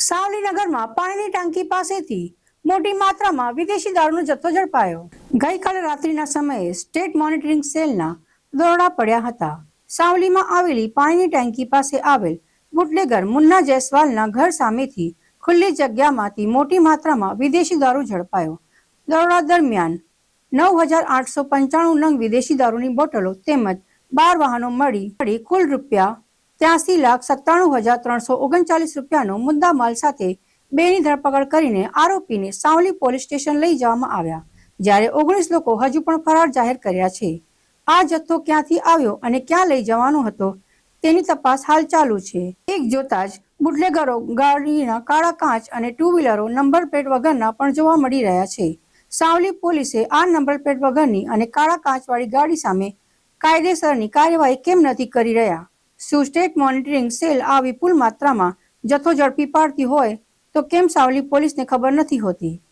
સાવલીનગરમાં પાણીની ટાંકી પાસેથી મોટી માત્રામાં વિદેશી દારૂનો જથ્થો ઝડપાયો. ગઈકાલે રાત્રિના સમયે સ્ટેટ મોનિટરિંગ સેલના દોરડા પડ્યા હતા. સાવલીમાં આવેલી પાણીની ટાંકી પાસે આવેલ બુટલેગર મુન્ના જયસ્વાલના ઘર સામેથી ખુલ્લી જગ્યામાંથી મોટી માત્રામાં વિદેશી દારૂ ઝડપાયો. દરોડા દરમિયાન નવ હજાર આઠસો પંચાણું નંગ વિદેશી દારૂની બોટલો તેમજ બાર વાહનો મળી મળી કુલ રૂપિયા ત્યાસી લાખ સત્તાણું હજાર ત્રણસો ઓગણચાલીસ રૂપિયાનો મુદ્દામાલ સાથે બેની ધરપકડ કરીને આરોપીને સાવલી પોલીસ સ્ટેશન લઈ જવામાં આવ્યા, જ્યારે ઓગણીસ લોકો હજુ પણ ફરાર જાહેર કર્યા છે. આ જથ્થો ક્યાંથી આવ્યો અને ક્યાં લઈ જવાનો હતો, તેની તપાસ હાલ ચાલુ છે. એક જોતા જ બુટલેગરો ગાડીના કાળા કાચ અને ટુ વ્હીલરો નંબર પ્લેટ વગરના પણ જોવા મળી રહ્યા છે. સાવલી પોલીસે આ નંબર પ્લેટ વગરની અને કાળા કાચવાળી ગાડી સામે કાયદેસરની કાર્યવાહી કેમ નથી કરી રહ્યા? સ્ટેટ મોનિટરિંગ સેલ આ વિપુલ માત્રામાં જથ્થો ઝડપી પાડતી હોય તો કેમ સાવલી પોલીસને ખબર નથી હોતી?